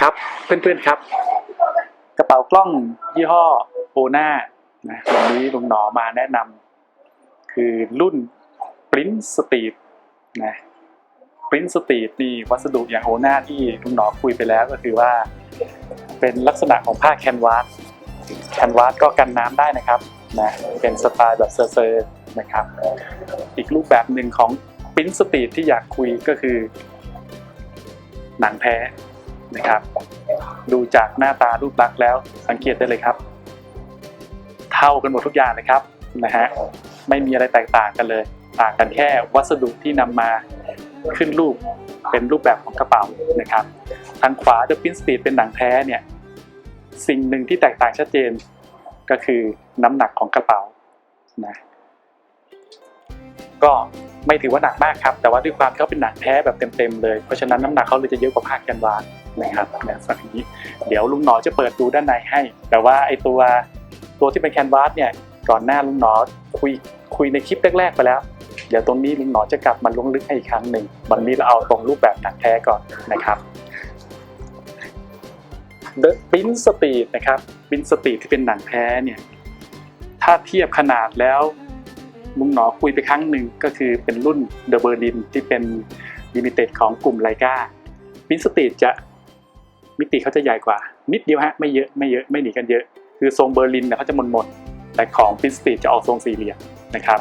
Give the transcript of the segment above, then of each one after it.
ครับ เพื่อนๆครับ กระเป๋ากล้องยี่ห้อโอนานะวันนี้ลุงหนอมาแนะนำคือรุ่น Print Street นะ Print Street นี่วัสดุอย่างโอนาที่ลุงหนอคุยไปแล้วก็คือว่า เป็นลักษณะของผ้าแคนวาสแคนวาสก็กันน้ำได้นะครับนะเป็นสไตล์แบบเซอร์ๆนะครับ อีกรูปแบบหนึ่งของ Print Street ที่อยากคุยก็คือ หนังแท้ นะครับ ดูจากหน้าตารูปลักษณ์แล้วสังเกตได้เลยครับ เท่ากันหมดทุกอย่างเลยครับนะฮะไม่มีอะไรแตกต่างกันเลย ต่างกันแค่วัสดุที่นำมาขึ้นรูปเป็นรูปแบบของกระเป๋านะครับ ทางขวา The Pin Street เป็นหนังแท้เนี่ยสิ่งหนึ่งที่แตกต่างชัดเจนก็คือน้ำหนักของกระเป๋านะก็ไม่ถือว่าหนักมากครับ แต่ว่าด้วยความที่เขาเป็นหนังแท้แบบเต็มๆเลย เพราะฉะนั้นน้ำหนักเขาเลยจะเยอะกว่าผ้าแคนวาส นะครับในลักนี้ เดี๋ยวลุงหนอจะเปิดดูด้านในให้ แต่ว่าไอตัวตัวที่เป็นแคนวาสเนี่ยก่อนหน้าลุงหนอคุยคุยในคลิปแรกๆไปแล้ว เดี๋ยวตรงนี้ลุงหนอจะกลับมาลงลึกให้อีกครั้งหนึ่งวันนี้เราเอาตรงรูปแบบหนังแท้ก่อนนะครับ The Pin Street นะครับ Pin Street ที่เป็นหนังแท้เนี่ยถ้าเทียบขนาดแล้วลุงหนอคุยไปครั้งหนึ่งก็คือเป็นรุ่น The Berlin ที่เป็น Limited ของกลุ่มไลกา Pin Street จะ มิติเขาจะใหญ่กว่า นิดเดียวฮะไม่เยอะไม่เยอะไม่หนีกันเยอะ คือทรงเบอร์ลินเนี่ยเขาจะมดหมดแต่ของ Pin Street จะออกทรงสี่เหลี่ยมนะครับ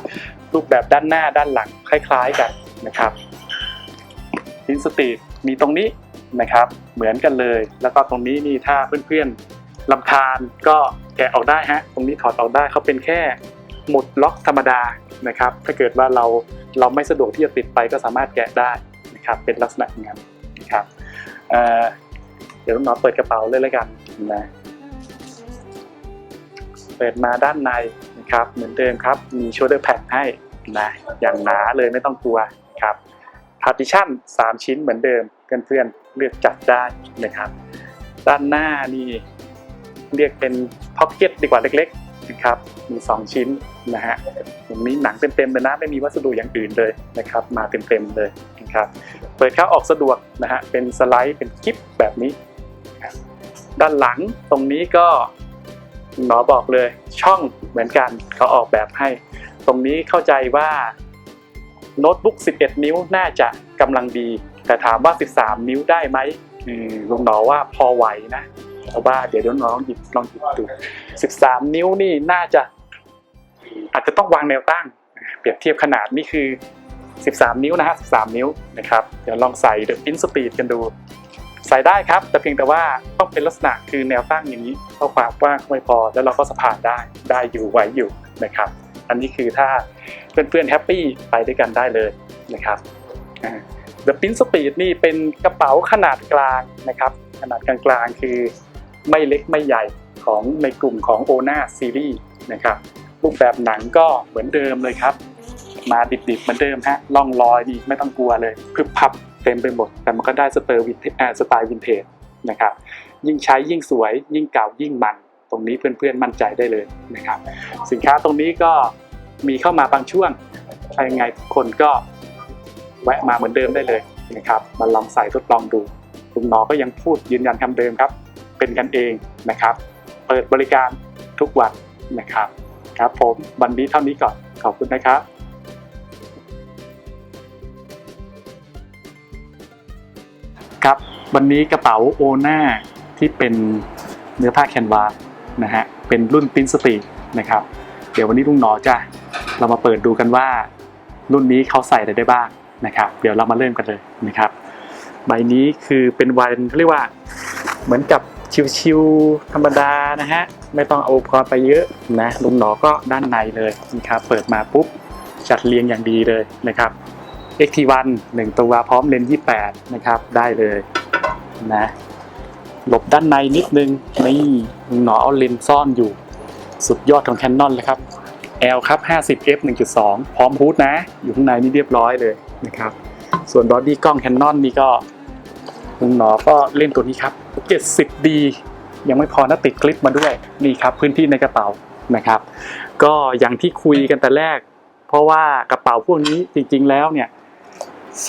รูปแบบด้านหน้าด้านหลังคล้ายๆกันนะครับ Pin Street มีตรงนี้นะครับเหมือนกันเลย แล้วก็ตรงนี้นี่ถ้าเพื่อนๆลำคาญก็แกะออกได้ฮะตรงนี้ถอดออกได้เขาเป็นแค่หมุดล็อกธรรมดานะครับ ถ้าเกิดว่าเราเราไม่สะดวกที่จะติดไปก็สามารถแกะได้นะครับเป็นลักษณะอย่างนั้นนะครับเอ่อ ดี๋ยวน้อเปิดกระเป๋าเลยแล้วกันนะเปิดมาด้านในนะครับ เหมือนเดิมครับ มี shoulder pad ให้นะอย่างหนาเลยไม่ต้องกลัวครับ partition 3ชิ้นเหมือนเดิมเพื่อนๆเลือกจัดได้นะครับ ด้านหน้านี่เรียกเป็น pocket ดีกว่าเล็กๆนะครับมี 2 ชิ้นนะฮะตรงนี้หนังเต็มๆเลยนะไม่มีวัสดุอย่างอื่นเลยนะครับ มาเต็มๆเลยนะครับ เปิดเข้าออกสะดวกนะฮะเป็นสไลด์เป็นกิฟแบบนี้ ด้านหลังตรงนี้ก็หมอบอกเลยช่องเหมือนกันเขาออกแบบให้ ตรงนี้เข้าใจว่าโน้ตบุ๊ก 11 นิ้วน่าจะกำลังดี แต่ถามว่า 13 นิ้วได้ไหมอืมลุงหนอว่าพอไหวนะเพราะว่าเดี๋ยวน้องหยิบลองหยิบดู 13 นิ้วนี่น่าจะ อาจจะต้องวางแนวตั้ง เปรียบเทียบขนาดนี่คือ 13 นิ้วนะฮะ 13 นิ้วนะครับ เดี๋ยวลองใส่เดอะอินสปีดกันดู ใส่ได้ครับ แต่เพียงแต่ว่าต้องเป็นลักษณะคือแนวตั้งอย่างนี้เพราะความกว้างไม่พอ แล้วเราก็สะพานได้ได้อยู่ไหวอยู่นะครับ อันนี้คือถ้าเพื่อนๆแฮปปี้ไปด้วยกันได้เลยนะครับ The Pin Speed นี่เป็นกระเป๋าขนาดกลางนะครับ ขนาดกลางๆคือไม่เล็กไม่ใหญ่ของในกลุ่มของ ONA Series นะครับรูปแบบหนังก็เหมือนเดิมเลยครับ มาดิบๆเหมือนเดิมฮะล่องรอยนี่ไม่ต้องกลัวเลยพึบพับ เต็มไปหมด แต่มันก็ได้สเตอร์วินเทสไตล์วินเทจนะครับ ยิ่งใช้ยิ่งสวย ยิ่งเก่ายิ่งมัน ตรงนี้เพื่อนๆมั่นใจได้เลยนะครับ สินค้าตรงนี้ก็มีเข้ามาบางช่วงถ้ายังไงทุกคนก็แวะมาเหมือนเดิมได้เลยนะครับ มาลองใส่ทดลองดูลุงหนอก็ยังพูดยืนยันคำเดิมครับ เป็นกันเองนะครับ เปิดบริการทุกวันนะครับ ครับผมวันนี้เท่านี้ก่อนขอบคุณนะครับ ครับ วันนี้กระเป๋าโอนาที่เป็นเนื้อผ้าแคนวาสนะฮะเป็นรุ่นปรินสตีนะครับ เดี๋ยววันนี้ลุงหนอจะเรามาเปิดดูกันว่า รุ่นนี้เขาใส่อะไรได้บ้างนะครับ เดี๋ยวเรามาเริ่มกันเลยนะครับ ใบนี้คือเป็นวันเขาเรียกว่าเหมือนกับชิวๆธรรมดานะฮะไม่ต้องเอาอุปกรณ์ไปเยอะนะลุงหนอก็ด้านในเลยนะครับ เปิดมาปุ๊บจัดเรียงอย่างดีเลยนะครับ XT1 1 ตัวพร้อมเลนส์28 นะครับ ได้เลยนะหลบด้านในนิดนึงนี่หนอเอาเลนส์ซ่อนอยู่ สุดยอดของ Canon เลยครับ L ครับ 50f 1.2 พร้อมฮูดนะ อยู่ข้างในนี่เรียบร้อยเลยนะครับ ส่วนบอดี้กล้อง Canon นี่ก็ลุงหนอก็เล่นตัวนี้ครับ 70D ยังไม่พอนะติดคลิปมาด้วย นี่ครับพื้นที่ในกระเป๋านะครับ ก็อย่างที่คุยกันแต่แรก เพราะว่ากระเป๋าพวกนี้จริงๆแล้วเนี่ย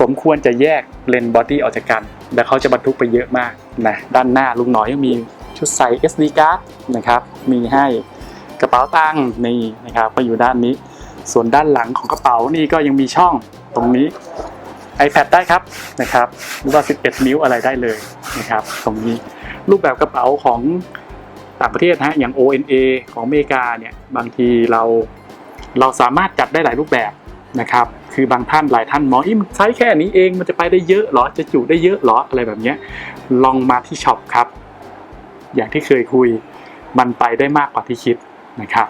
สมควรจะแยกเลนบอดี้ออกจากกัน และเขาจะบรรทุกไปเยอะมากนะด้านหน้าลุงหน่อยยังมีชุดใส่ SD card นะครับมีให้กระเป๋าตังค์นี่นะครับก็อยู่ด้านนี้ ส่วนด้านหลังของกระเป๋านี่ก็ยังมีช่องตรงนี้ iPad ได้ครับนะครับหรือว่า 11 นิ้วอะไรได้เลยนะครับตรงนี้รูปแบบกระเป๋าของต่างประเทศฮะอย่าง ONA ของอเมริกาเนี่ยบางทีเราเราสามารถจัดได้หลายรูปแบบ นะครับ คือบางท่านหลายท่านมองอีมันใช้แค่นี้เองมันจะไปได้เยอะเหรอ จะจุได้เยอะเหรออะไรแบบนี้ลองมาที่ช็อปครับ อย่างที่เคยคุยมันไปได้มากกว่าที่คิดนะครับ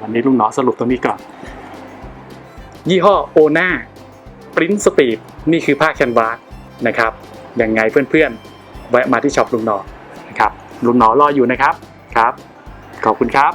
วันนี้ลุงหนอสรุปตรงนี้ก่อน ยี่ห้อโอนาปริ้นสปีดนี่คือผ้าแคนวาสนะครับยังไงเพื่อนๆ แวะมาที่ช็อปลุงหนอนะครับลุงหนอรออยู่นะครับครับ ขอบคุณครับ